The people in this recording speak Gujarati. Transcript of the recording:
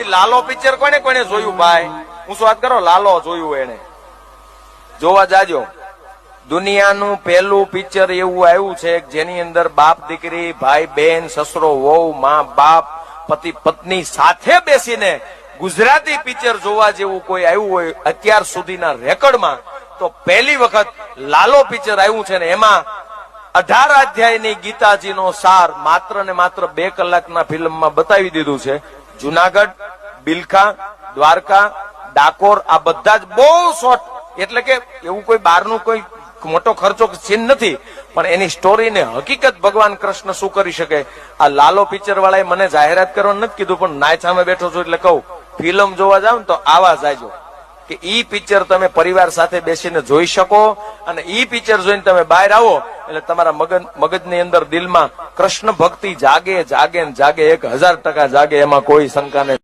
લાલો પિક્ચર કોને કોને જોયું ભાઈ? હું શું વાત કરો? લાલો જોયું એને જોવા જાજો. દુનિયાનું પહેલું પિક્ચર એવું આવ્યું છે જેની અંદર બાપ દીકરી, ભાઈ, બેન, સસરો, વહુ, માં, બાપ, પતિ, પત્ની સાથે બેસીને ગુજરાતી પિક્ચર જોવા જેવું કોઈ આવ્યું હોય અત્યાર સુધીના રેકોર્ડમાં, તો પહેલી વખત લાલો પિક્ચર આવ્યું છે ને એમાં અઢાર અધ્યાયની ગીતાજીનો સાર માત્ર ને માત્ર બે કલાકના ફિલ્મમાં બતાવી દીધું છે. જુનાગઢ, બિલખા, દ્વારકા, ડાકોર, આ બધા જ બહુ શોર્ટ એટલે કે એવું કોઈ બહારનું કોઈ મોટો ખર્ચો સીન નથી, પણ એની સ્ટોરીને હકીકત ભગવાન કૃષ્ણ શું કરી શકે? આ લાલો પિક્ચર વાળાએ મને જાહેરાત કરવાનું નથી કીધું, પણ નાય સામે બેઠો છું એટલે કહું, ફિલ્મ જોવા જાવ ને તો આવા જાયજો કે ઈ પિક્ચર તમે પરિવાર સાથે બેસીને જોઈ શકો, અને ઈ પિક્ચર જોઈને તમે બહાર આવો એટલે તમારા મગજ મગજની અંદર દિલમાં કૃષ્ણ ભક્તિ જાગે જાગે ને જાગે, એક હજાર ટકા જાગે, એમાં કોઈ શંકા નથી